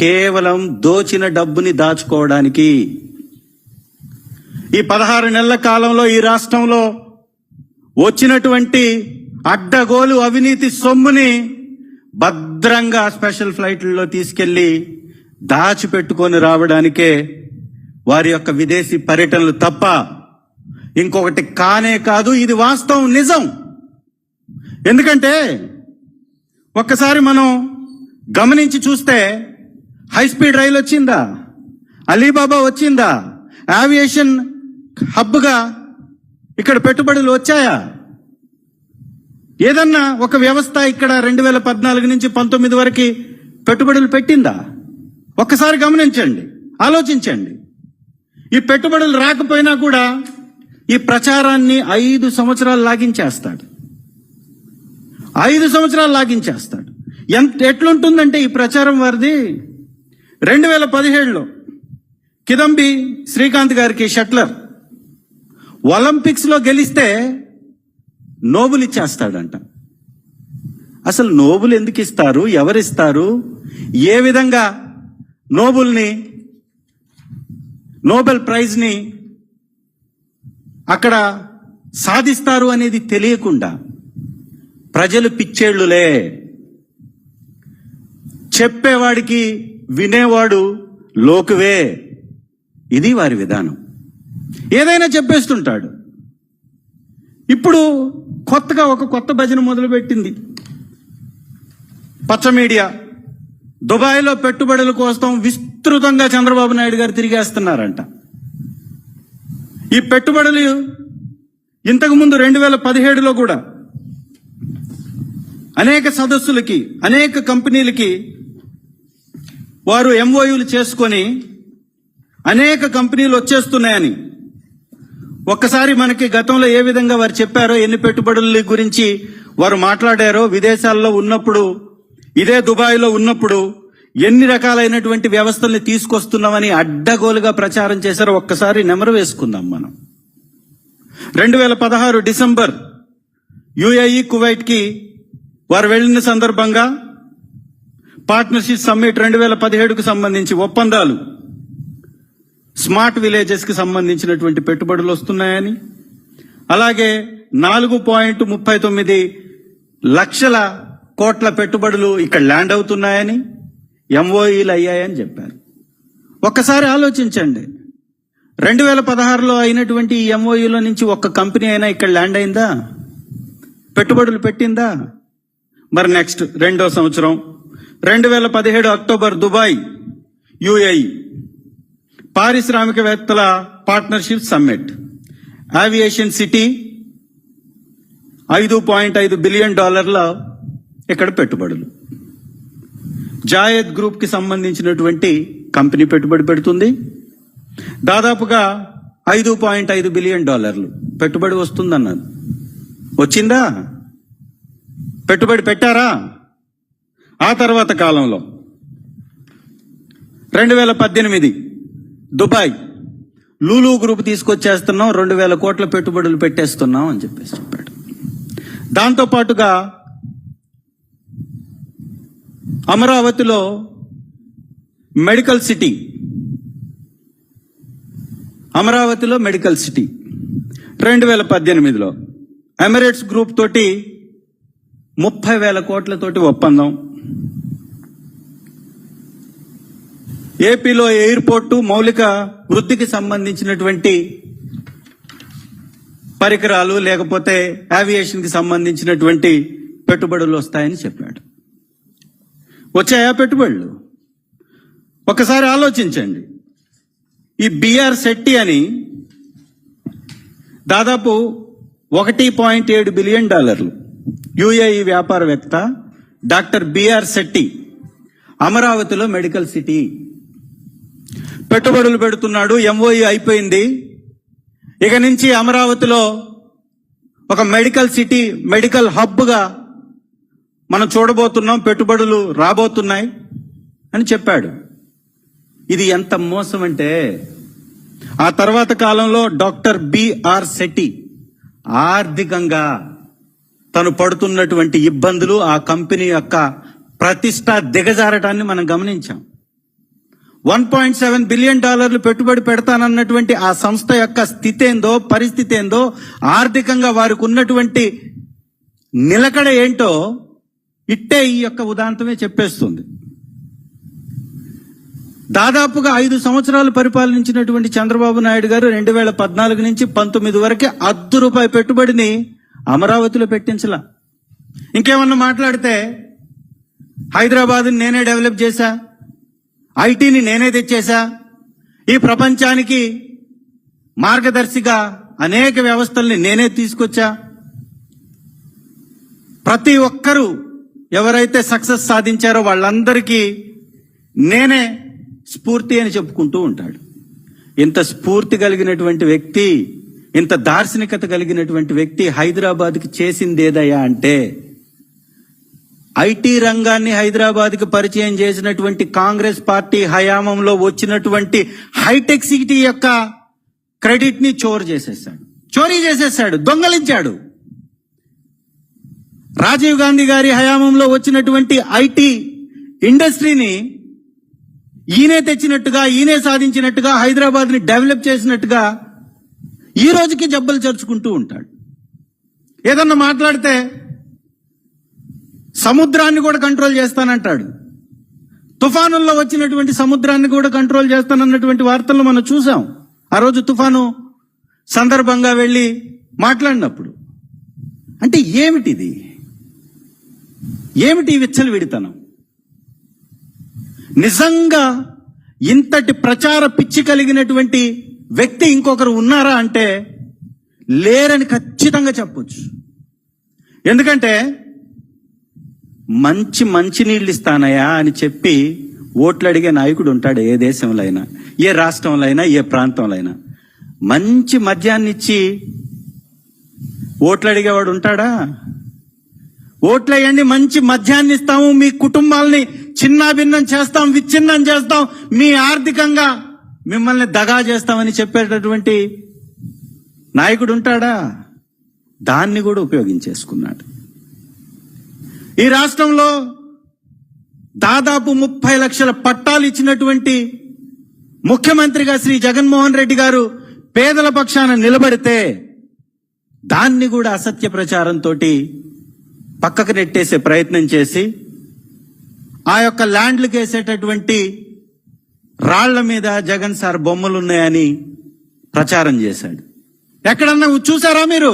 కేవలం దోచిన డబ్బుని దాచుకోవడానికి. ఈ పదహారు నెలల కాలంలో ఈ రాష్ట్రంలో వచ్చినటువంటి అడ్డగోలు అవినీతి సొమ్ముని భద్రంగా స్పెషల్ ఫ్లైట్లలో తీసుకెళ్ళి దాచిపెట్టుకొని రావడానికే వారి యొక్క విదేశీ పర్యటనలు తప్ప ఇంకొకటి కానే కాదు ఇది వాస్తవం నిజం. ఎందుకంటే ఒక్కసారి మనం గమనించి చూస్తే హై స్పీడ్ రైల్ వచ్చిందా? అలీబాబా వచ్చిందా? ఆవియేషన్ హబ్గా ఇక్కడ పెట్టుబడులు వచ్చాయా? ఏదన్నా ఒక వ్యవస్థ ఇక్కడ రెండు వేల పద్నాలుగు నుంచి పంతొమ్మిది వరకు పెట్టుబడులు పెట్టిందా? ఒక్కసారి గమనించండి ఆలోచించండి. ఈ పెట్టుబడులు రాకపోయినా కూడా ఈ ప్రచారాన్ని ఐదు సంవత్సరాలు లాగించేస్తాడు. ఐదు సంవత్సరాలు లాగించేస్తాడు. ఎంత ఎట్లుంటుందంటే ఈ ప్రచారం వారిది రెండు వేల పదిహేడులో కిదంబి శ్రీకాంత్ గారికి షట్లర్. ఒలింపిక్స్లో గెలిస్తే నోబుల్ ఇచ్చేస్తాడంట. అసలు నోబుల్ ఎందుకు ఇస్తారు? ఎవరిస్తారు? ఏ విధంగా నోబుల్ని నోబెల్ ప్రైజ్ని అక్కడ సాధిస్తారు అనేది తెలియకుండా ప్రజలు పిచ్చేళ్ళులే చెప్పేవాడికి వినేవాడు లోకువే. ఇది వారి విధానం. ఏదైనా చెప్పేస్తుంటాడు. ఇప్పుడు కొత్తగా ఒక కొత్త భజన మొదలుపెట్టింది. పచ్చ మీడియా. దుబాయ్లో పెట్టుబడుల కోసం విస్తృతంగా చంద్రబాబు నాయుడు గారు తిరిగేస్తున్నారంట. ఈ పెట్టుబడులు ఇంతకుముందు రెండు వేల పదిహేడులో కూడా అనేక సదస్సులకి అనేక కంపెనీలకి వారు ఎంఓయూలు చేసుకొని అనేక కంపెనీలు వచ్చేస్తున్నాయని. ఒక్కసారి మనకి గతంలో ఏ విధంగా వారు చెప్పారో ఎన్ని పెట్టుబడుల గురించి వారు మాట్లాడారో విదేశాల్లో ఉన్నప్పుడు ఇదే దుబాయ్లో ఉన్నప్పుడు ఎన్ని రకాలైనటువంటి వ్యవస్థల్ని తీసుకొస్తున్నామని అడ్డగోలుగా ప్రచారం చేశారో ఒక్కసారి నెమరు వేసుకుందాం మనం. రెండు వేల పదహారు డిసెంబర్ యుఏఈ కువైట్కి వారు వెళ్ళిన సందర్భంగా పార్ట్నర్షిప్ సమ్మిట్ రెండు వేల పదిహేడుకు సంబంధించి ఒప్పందాలు. స్మార్ట్ విలేజెస్కి సంబంధించినటువంటి పెట్టుబడులు వస్తున్నాయని అలాగే నాలుగు పాయింట్ ముప్పై తొమ్మిది లక్షల కోట్ల పెట్టుబడులు ఇక్కడ ల్యాండ్ అవుతున్నాయని ఎంఓఈలు అయ్యాయని చెప్పారు. ఒక్కసారి ఆలోచించండి. రెండు వేల పదహారులో అయినటువంటి ఈ ఎంఓఈలో నుంచి ఒక్క కంపెనీ అయినా ఇక్కడ ల్యాండ్ అయిందా? పెట్టుబడులు పెట్టిందా? మరి నెక్స్ట్ రెండో సంవత్సరం రెండు వేల పదిహేడు అక్టోబర్ దుబాయ్ యుఏఈ పారిశ్రామికవేత్తల పార్ట్నర్షిప్ సమ్మిట్. ఆవియేషన్ సిటీ ఐదు పాయింట్ ఐదు బిలియన్ డాలర్ల ఇక్కడ పెట్టుబడులు? జాయద్ గ్రూప్కి సంబంధించినటువంటి కంపెనీ పెట్టుబడి పెడుతుంది. దాదాపుగా ఐదు పాయింట్ ఐదు బిలియన్ డాలర్లు పెట్టుబడి వస్తుందన్నారు. వచ్చిందా? పెట్టుబడి పెట్టారా? ఆ తర్వాత కాలంలో రెండు వేల పద్దెనిమిది దుబాయ్. లూలు గ్రూప్ తీసుకొచ్చేస్తున్నాం రెండు వేల కోట్ల పెట్టుబడులు పెట్టేస్తున్నాం అని చెప్పేసి చెప్పాడు. దాంతో పాటుగా అమరావతిలో మెడికల్ సిటీ అమరావతిలో మెడికల్ సిటీ రెండు వేల పద్దెనిమిదిలో. ఎమిరేట్స్ గ్రూప్ తోటి ముప్పై వేల కోట్లతోటి ఒప్పందం. ఏపీలో ఎయిర్పోర్టు మౌలిక వృద్ధికి సంబంధించినటువంటి పరికరాలు లేకపోతే ఏవియేషన్కి సంబంధించినటువంటి పెట్టుబడులు వస్తాయని చెప్పాడు. వచ్చాయా పెట్టుబడులు? ఒకసారి ఆలోచించండి. ఈ బిఆర్ శెట్టి అని దాదాపు ఒకటి పాయింట్ ఏడు బిలియన్ డాలర్లు. యుఏఈ వ్యాపారవేత్త డాక్టర్ బిఆర్ శెట్టి అమరావతిలో మెడికల్ సిటీ పెట్టుబడులు పెడుతున్నాడు ఎంఓఈ అయిపోయింది. ఇక నుంచి అమరావతిలో ఒక మెడికల్ సిటీ మెడికల్ హబ్గా మనం చూడబోతున్నాం పెట్టుబడులు రాబోతున్నాయి అని చెప్పాడు. ఇది ఎంత మోసం అంటే ఆ తర్వాత కాలంలో డాక్టర్ బిఆర్ శెట్టి ఆర్థికంగా తను పడుతున్నటువంటి ఇబ్బందులు ఆ కంపెనీ యొక్క ప్రతిష్ట దిగజారటాన్ని మనం గమనించాం. వన్ పాయింట్ సెవెన్ బిలియన్ డాలర్లు పెట్టుబడి పెడతానన్నటువంటి ఆ సంస్థ యొక్క స్థితి ఏందో పరిస్థితి ఏందో ఆర్థికంగా వారికి ఉన్నటువంటి నిలకడ ఏంటో ఇట్టే ఈ యొక్క ఉదాంతమే చెప్పేస్తుంది. దాదాపుగా ఐదు సంవత్సరాలు పరిపాలించినటువంటి చంద్రబాబు నాయుడు గారు రెండు వేల పద్నాలుగు నుంచి పంతొమ్మిది వరకే అర్ధ రూపాయి పెట్టుబడిని అమరావతిలో పెట్టించలా. ఇంకేమన్నా మాట్లాడితే హైదరాబాద్ నేనే డెవలప్ చేశా? ఐటీని నేనే తెచ్చేశా. ఈ ప్రపంచానికి మార్గదర్శిగా అనేక వ్యవస్థల్ని నేనే తీసుకొచ్చా. ప్రతి ఒక్కరూ ఎవరైతే సక్సెస్ సాధించారో వాళ్ళందరికీ నేనే స్ఫూర్తి అని చెప్పుకుంటూ ఉంటాడు. ఇంత స్ఫూర్తి కలిగినటువంటి వ్యక్తి ఇంత దార్శనికత కలిగినటువంటి వ్యక్తి హైదరాబాద్కి చేసింది ఏదయ్యా అంటే ఐటీ రంగాన్ని హైదరాబాద్కి పరిచయం చేసినటువంటి కాంగ్రెస్ పార్టీ హయామంలో వచ్చినటువంటి హైటెక్ సిటీ యొక్క క్రెడిట్ని చోరు చేసేసాడు చోరీ చేసేసాడు దొంగలించాడు. రాజీవ్ గాంధీ గారి హయామంలో వచ్చినటువంటి ఐటీ ఇండస్ట్రీని ఈయనే తెచ్చినట్టుగా ఈయనే సాధించినట్టుగా హైదరాబాద్ని డెవలప్ చేసినట్టుగా ఈ రోజుకి జబ్బలు చరుచుకుంటూ ఉంటాడు. ఏదన్నా మాట్లాడితే సముద్రాన్ని కూడా కంట్రోల్ చేస్తానంటాడు. తుఫానుల్లో వచ్చినటువంటి సముద్రాన్ని కూడా కంట్రోల్ చేస్తానన్నటువంటి వార్తలు మనం చూసాం. ఆ రోజు తుఫాను సందర్భంగా వెళ్ళి మాట్లాడినప్పుడు. అంటే ఏమిటిది? ఏమిటి విచ్చలు విడితనం నిజంగా ఇంతటి ప్రచార పిచ్చి కలిగినటువంటి వ్యక్తి ఇంకొకరు ఉన్నారా అంటే లేరని ఖచ్చితంగా చెప్పొచ్చు. ఎందుకంటే మంచి మంచి నీళ్ళు ఇస్తానయా అని చెప్పి ఓట్లు అడిగే నాయకుడు ఉంటాడు ఏ దేశంలో అయినా ఏ రాష్ట్రంలో అయినా ఏ ప్రాంతంలో అయినా మంచి మద్యాన్ని ఇచ్చి ఓట్లు అడిగేవాడు ఉంటాడా? ఓట్లేయండి మంచి మద్యాన్ని ఇస్తాము మీ కుటుంబాలని చిన్నాభిన్నం చేస్తాం విచ్ఛిన్నం చేస్తాం మీ ఆర్థికంగా మిమ్మల్ని దగా చేస్తామని చెప్పేటటువంటి నాయకుడు ఉంటాడా? దాన్ని కూడా ఉపయోగించేసుకున్నాడు. ఈ రాష్ట్రంలో దాదాపు ముప్పై లక్షల పట్టాలు ఇచ్చినటువంటి ముఖ్యమంత్రిగా శ్రీ జగన్మోహన్ రెడ్డి గారు పేదల పక్షాన నిలబడితే దాన్ని కూడా అసత్య ప్రచారంతో పక్కకు నెట్టేసే ప్రయత్నం చేసి ఆ యొక్క ల్యాండ్లు వేసేటటువంటి రాళ్ళ మీద జగన్ సార్ బొమ్మలు ఉన్నాయని ప్రచారం చేశాడు. ఎక్కడన్నా చూసారా మీరు?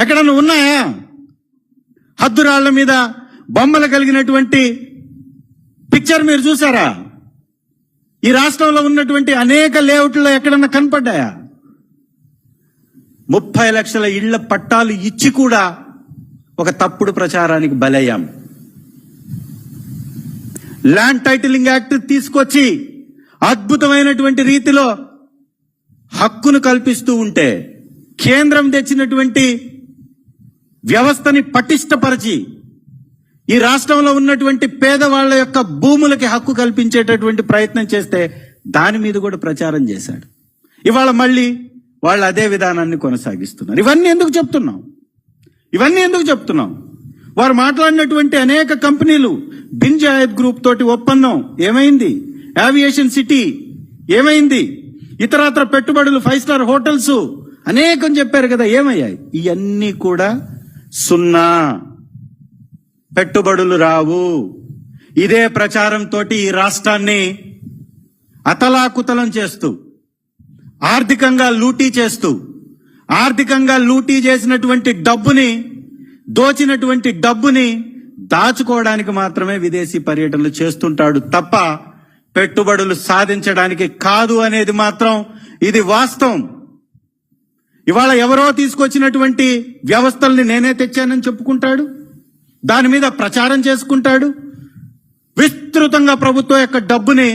ఎక్కడన్నా ఉన్నాయా? హద్దు రాళ్ళ మీద బొమ్మలు కలిగినటువంటి పిక్చర్ మీరు చూసారా ఈ రాష్ట్రంలో ఉన్నటువంటి అనేక లేఅవుట్లో ఎక్కడన్నా కనపడ్డాయా? ముప్పై లక్షల ఇళ్ళ పట్టాలు ఇచ్చి కూడా ఒక తప్పుడు ప్రచారానికి బలయ్యాం. ల్యాండ్ టైటిలింగ్ యాక్ట్ తీసుకొచ్చి అద్భుతమైనటువంటి రీతిలో హక్కును కల్పిస్తూ ఉంటే కేంద్రం తెచ్చినటువంటి వ్యవస్థని పటిష్టపరిచి ఈ రాష్ట్రంలో ఉన్నటువంటి పేదవాళ్ళ యొక్క భూములకి హక్కు కల్పించేటటువంటి ప్రయత్నం చేస్తే దాని మీద కూడా ప్రచారం చేశాడు. ఇవాళ మళ్ళీ వాళ్ళు అదే విధానాన్ని కొనసాగిస్తున్నారు. ఇవన్నీ ఎందుకు చెప్తున్నాం? ఇవన్నీ ఎందుకు చెప్తున్నాం? వారు మాట్లాడినటువంటి అనేక కంపెనీలు బిన్ గ్రూప్ తోటి ఒప్పందం ఏమైంది? ఏవియేషన్ సిటీ ఏమైంది? ఇతరత్ర పెట్టుబడులు ఫైవ్ స్టార్ హోటల్స్ అనేకం చెప్పారు కదా ఏమయ్యాయి? ఇవన్నీ కూడా సున్నా. పెట్టుబడులు రావు. ఇదే ప్రచారంతో ఈ రాష్ట్రాన్ని అతలాకుతలం చేస్తూ ఆర్థికంగా లూటీ చేస్తూ ఆర్థికంగా లూటీ చేసినటువంటి డబ్బుని దోచినటువంటి డబ్బుని దాచుకోవడానికి మాత్రమే విదేశీ పర్యటనలు చేస్తుంటాడు తప్ప పెట్టుబడులు సాధించడానికి కాదు అనేది మాత్రం ఇది వాస్తవం. ఇవాళ ఎవరో తీసుకొచ్చినటువంటి వ్యవస్థల్ని నేనే తెచ్చానని చెప్పుకుంటాడు? దాని మీద ప్రచారం చేసుకుంటాడు. విస్తృతంగా ప్రభుత్వం యొక్క డబ్బుని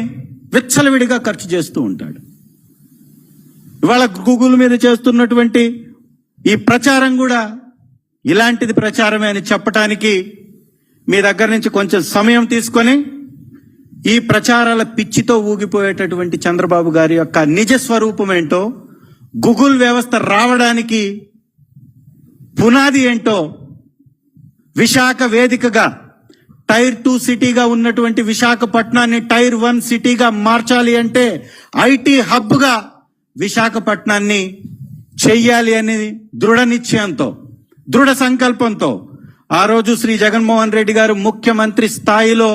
విచ్చలవిడిగా ఖర్చు చేస్తూ ఉంటాడు. ఇవాళ గూగుల్ మీద చేస్తున్నటువంటి ఈ ప్రచారం కూడా ఇలాంటిది ప్రచారమే అని చెప్పటానికి మీ దగ్గర నుంచి కొంచెం సమయం తీసుకొని ఈ ప్రచారాల పిచ్చితో ఊగిపోయేటటువంటి చంద్రబాబు గారి యొక్క నిజ స్వరూపం ఏంటో గూగుల్ వ్యవస్థ రావడానికి పునాది ఏంటో విశాఖ వేదికగా టైర్ టూ సిటీగా ఉన్నటువంటి విశాఖపట్నాన్ని టైర్ వన్ సిటీగా మార్చాలి అంటే ఐటీ హబ్గా విశాఖపట్నాన్ని చెయ్యాలి అనేది దృఢ నిశ్చయంతో దృఢ సంకల్పంతో ఆ రోజు శ్రీ జగన్మోహన్ రెడ్డి గారు ముఖ్యమంత్రి స్థాయిలో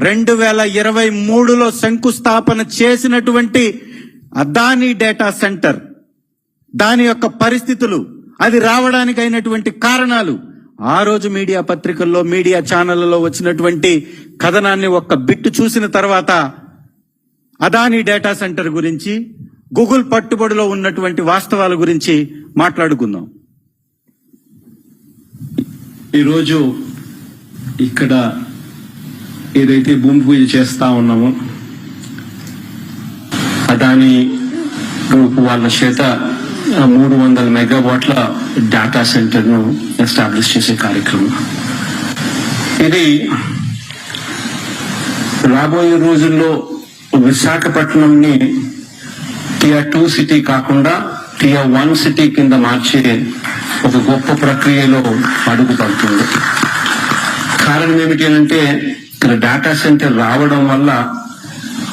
రెండు వేల ఇరవై మూడులో శంకుస్థాపన చేసినటువంటి అదానీ డేటా సెంటర్. దాని యొక్క పరిస్థితులు అది రావడానికి అయినటువంటి కారణాలు ఆ రోజు మీడియా పత్రికల్లో మీడియా ఛానళ్ళలో వచ్చినటువంటి కథనాన్ని ఒక్క బిట్టు చూసిన తర్వాత అదానీ డేటా సెంటర్ గురించి గూగుల్ పట్టుబడిలో ఉన్నటువంటి వాస్తవాల గురించి మాట్లాడుకుందాం. ఈరోజు ఇక్కడ ఏదైతే భూమి పూజ చేస్తా ఉన్నామో అదాని గ్రూప్ వాళ్ళ చేత మూడు వందల మెగావాట్ల డేటా సెంటర్ను ఎస్టాబ్లిష్ చేసే కార్యక్రమం. ఇది రాబోయే రోజుల్లో విశాఖపట్నంని టియర్ టూ సిటీ కాకుండా టియర్ వన్ సిటీ కింద మార్చే ఒక గొప్ప ప్రక్రియలో అడుగు పడుతుంది. కారణం ఏమిటి అంటే ఇక్కడ డేటా సెంటర్ రావడం వల్ల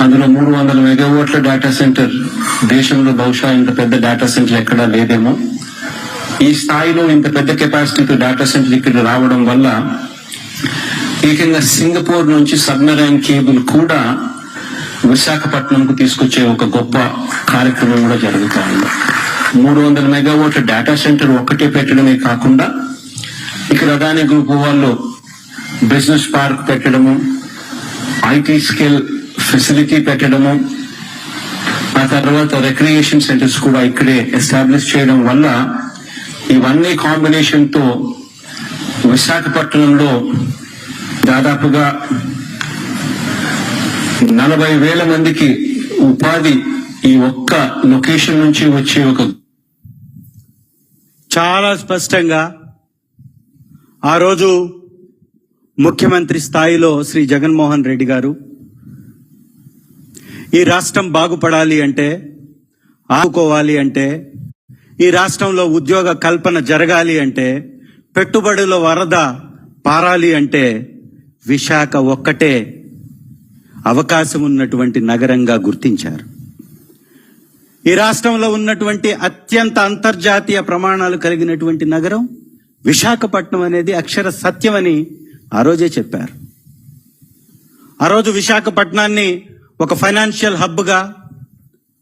అందులో మూడు వందల మెగావాట్ల డేటా సెంటర్ దేశంలో బహుశా ఇంత పెద్ద డేటా సెంటర్ ఎక్కడా లేదేమో. ఈ స్థాయిలో ఇంత పెద్ద కెపాసిటీతో డేటా సెంటర్ ఇక్కడ రావడం వల్ల ఏకంగా సింగపూర్ నుంచి సబ్మెరైన్ కేబుల్ కూడా విశాఖపట్నంకు తీసుకొచ్చే ఒక గొప్ప కార్యక్రమం కూడా జరుగుతోంది. మూడు వందల మెగావాట్ల డేటా సెంటర్ ఒక్కటే పెట్టడమే కాకుండా ఇక్కడ అదాని గ్రూప్ వాళ్ళు బిజినెస్ పార్క్ పెట్టడము ఐటీ స్కిల్ ఫెసిలిటీ పెట్టడము ఆ తర్వాత రిక్రియేషన్ సెంటర్స్ కూడా ఇక్కడే ఎస్టాబ్లిష్ చేయడం వల్ల ఇవన్నీ కాంబినేషన్తో విశాఖపట్నంలో దాదాపుగా నలభై వేల మందికి ఉపాధి ఈ ఒక్క లొకేషన్ నుంచి వచ్చే ఒక చాలా స్పష్టంగా ఆ రోజు ముఖ్యమంత్రి స్థాయిలో శ్రీ జగన్మోహన్ రెడ్డి గారు ఈ రాష్ట్రం బాగుపడాలి అంటే ఆదుకోవాలి అంటే ఈ రాష్ట్రంలో ఉద్యోగ కల్పన జరగాలి అంటే పెట్టుబడుల వరద పారాలి అంటే విశాఖ ఒక్కటే అవకాశం ఉన్నటువంటి నగరంగా గుర్తించారు. ఈ రాష్ట్రంలో ఉన్నటువంటి అత్యంత అంతర్జాతీయ ప్రమాణాలు కలిగినటువంటి నగరం విశాఖపట్నం అనేది అక్షర సత్యమని ఆ రోజే చెప్పారు. ఆ రోజు విశాఖపట్నాన్ని ఒక ఫైనాన్షియల్ హబ్గా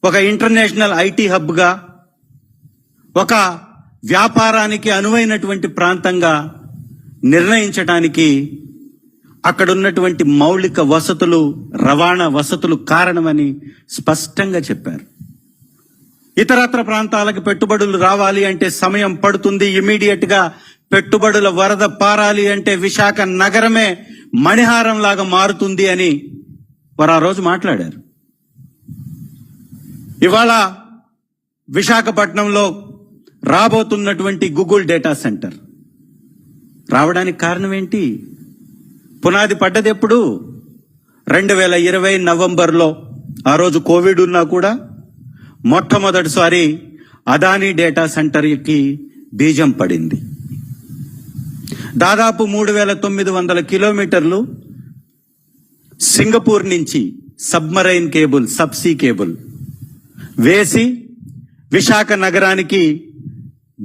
ఒక ఇంటర్నేషనల్ ఐటీ హబ్గా ఒక వ్యాపారానికి అనువైనటువంటి ప్రాంతంగా నిర్ణయించడానికి అక్కడున్నటువంటి మౌలిక వసతులు రవాణా వసతులు కారణమని స్పష్టంగా చెప్పారు. ఇతరత్ర ప్రాంతాలకు పెట్టుబడులు రావాలి అంటే సమయం పడుతుంది ఇమీడియట్గా పెట్టుబడుల వరద పారాలి అంటే విశాఖ నగరమే మణిహారం లాగా మారుతుంది అని వారు ఆ రోజు మాట్లాడారు. ఇవాళ విశాఖపట్నంలో రాబోతున్నటువంటి గూగుల్ డేటా సెంటర్. రావడానికి కారణం ఏంటి? పునాది పడ్డది ఎప్పుడు రెండు వేల ఇరవై నవంబర్లో. ఆ రోజు కోవిడ్ ఉన్నా కూడా మొట్టమొదటిసారి అదానీ డేటా సెంటర్కి బీజం పడింది. దాదాపు మూడు వేల తొమ్మిది వందల కిలోమీటర్లు సింగపూర్ నుంచి సబ్మరైన్ కేబుల్ సబ్సీ కేబుల్ వేసి విశాఖ నగరానికి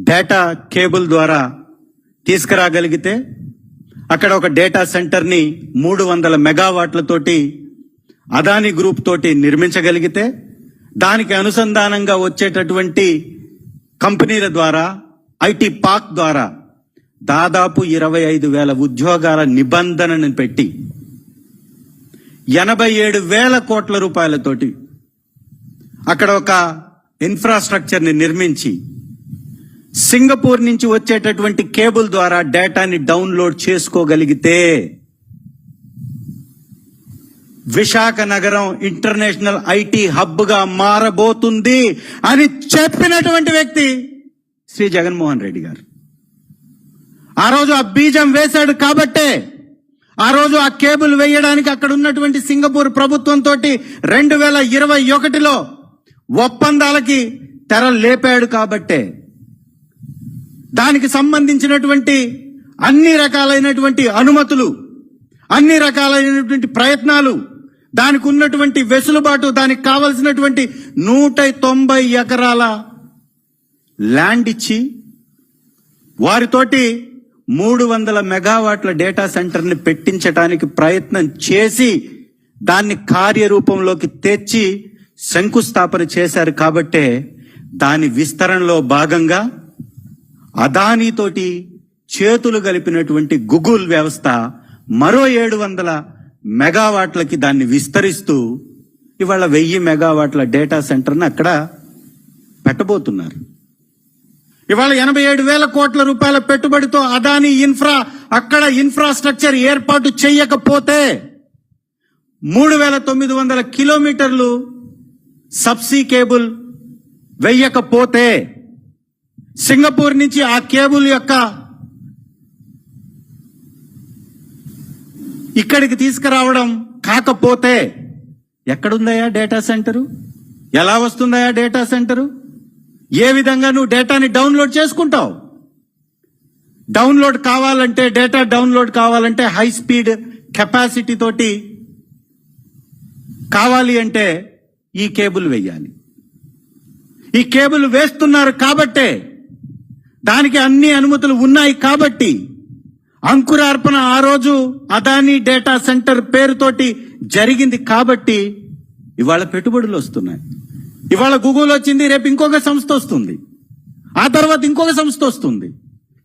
డేటా కేబుల్ ద్వారా తీసుకురాగలిగితే అక్కడ ఒక డేటా సెంటర్ని మూడు వందల మెగావాట్లతోటి అదాని గ్రూప్ తోటి నిర్మించగలిగితే దానికి అనుసంధానంగా వచ్చేటటువంటి కంపెనీల ద్వారా ఐటీ పార్క్ ద్వారా దాదాపు ఇరవై ఐదు వేల ఉద్యోగాల నిబంధనను పెట్టి ఎనభై ఏడు వేల కోట్ల రూపాయలతోటి అక్కడ ఒక ఇన్ఫ్రాస్ట్రక్చర్ని నిర్మించి సింగపూర్ నుంచి వచ్చేటటువంటి కేబుల్ ద్వారా డేటాని డౌన్లోడ్ చేసుకోగలిగితే విశాఖ నగరం ఇంటర్నేషనల్ ఐటీ హబ్గా మారబోతుంది అని చెప్పినటువంటి వ్యక్తి శ్రీ జగన్మోహన్ రెడ్డి గారు. ఆ రోజు ఆ బీజం వేశాడు కాబట్టే ఆ రోజు ఆ కేబుల్ వేయడానికి అక్కడ ఉన్నటువంటి సింగపూర్ ప్రభుత్వంతో రెండు వేల ఇరవై ఒకటిలో ఒప్పందాలకి తెర లేపాడు కాబట్టే. దానికి సంబంధించినటువంటి అన్ని రకాలైనటువంటి అనుమతులు అన్ని రకాలైనటువంటి ప్రయత్నాలు దానికి ఉన్నటువంటి వెసులుబాటు దానికి కావలసినటువంటి నూట తొంభై ఎకరాల ల్యాండ్ ఇచ్చి వారితోటి మూడు వందల మెగావాట్ల డేటా సెంటర్ని పెట్టించటానికి ప్రయత్నం చేసి దాన్ని కార్యరూపంలోకి తెచ్చి శంకుస్థాపన చేశారు కాబట్టే దాని విస్తరణలో భాగంగా అదానీతోటి చేతులు కలిపినటువంటి గూగుల్ వ్యవస్థ మరో ఏడు వందల మెగావాట్లకి దాన్ని విస్తరిస్తూ ఇవాళ వెయ్యి మెగావాట్ల డేటా సెంటర్ని అక్కడ పెట్టబోతున్నారు. ఇవాళ ఎనభై ఏడు వేల కోట్ల రూపాయల పెట్టుబడితో అదాని ఇన్ఫ్రా అక్కడ ఇన్ఫ్రాస్ట్రక్చర్ ఏర్పాటు చేయకపోతే మూడు వేల తొమ్మిది వందల కిలోమీటర్లు సబ్సీ కేబుల్ వెయ్యకపోతే సింగపూర్ నుంచి ఆ కేబుల్ యొక్క ఇక్కడికి తీసుకురావడం కాకపోతే ఎక్కడుందయా డేటా సెంటరు? ఎలా వస్తుందయా డేటా సెంటరు? ఏ విధంగా నువ్వు డేటాని డౌన్లోడ్ చేసుకుంటావు? డౌన్లోడ్ కావాలంటే డేటా డౌన్లోడ్ కావాలంటే హై స్పీడ్ కెపాసిటీ తోటి కావాలి అంటే ఈ కేబుల్ వేయాలి ఈ కేబుల్ వేస్తున్నారు కాబట్టే దానికి అన్ని అనుమతులు ఉన్నాయి కాబట్టి అంకురార్పణ ఆ రోజు అదానీ డేటా సెంటర్ పేరుతోటి జరిగింది కాబట్టి ఇవాళ పెట్టుబడులు వస్తున్నాయి. ఇవాళ గూగుల్ వచ్చింది రేపు ఇంకొక సంస్థ వస్తుంది. ఆ తర్వాత ఇంకొక సంస్థ వస్తుంది.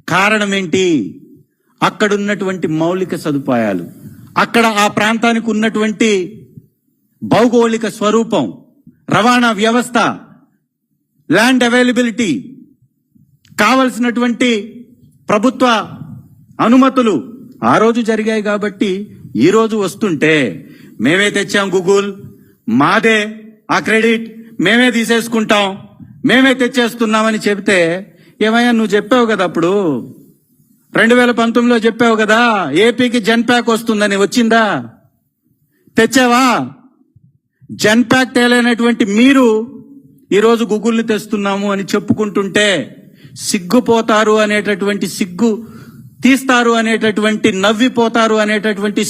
కారణం ఏంటి? అక్కడ ఉన్నటువంటి మౌలిక సదుపాయాలు అక్కడ ఆ ప్రాంతానికి ఉన్నటువంటి భౌగోళిక స్వరూపం రవాణా వ్యవస్థ ల్యాండ్ అవైలబిలిటీ కావలసినటువంటి ప్రభుత్వ అనుమతులు ఆ రోజు జరిగాయి కాబట్టి ఈరోజు వస్తుంటే మేమే తెచ్చాం గూగుల్ మాదే ఆ క్రెడిట్ మేమే తీసేసుకుంటాం మేమే తెచ్చేస్తున్నామని చెబితే ఏమయ్యా నువ్వు చెప్పావు కదా అప్పుడు? రెండు వేల పంతొమ్మిదిలో చెప్పావు కదా ఏపీకి జన్ ప్యాక్ వస్తుందని వచ్చిందా? తెచ్చావా? జన్ ప్యాక్ తేలైనటువంటి మీరు ఈరోజు గూగుల్ని తెస్తున్నాము అని చెప్పుకుంటుంటే సిగ్గుపోతారు అనేటటువంటి సిగ్గు తీస్తారు అనేటటువంటి నవ్విపోతారు అనేటటువంటి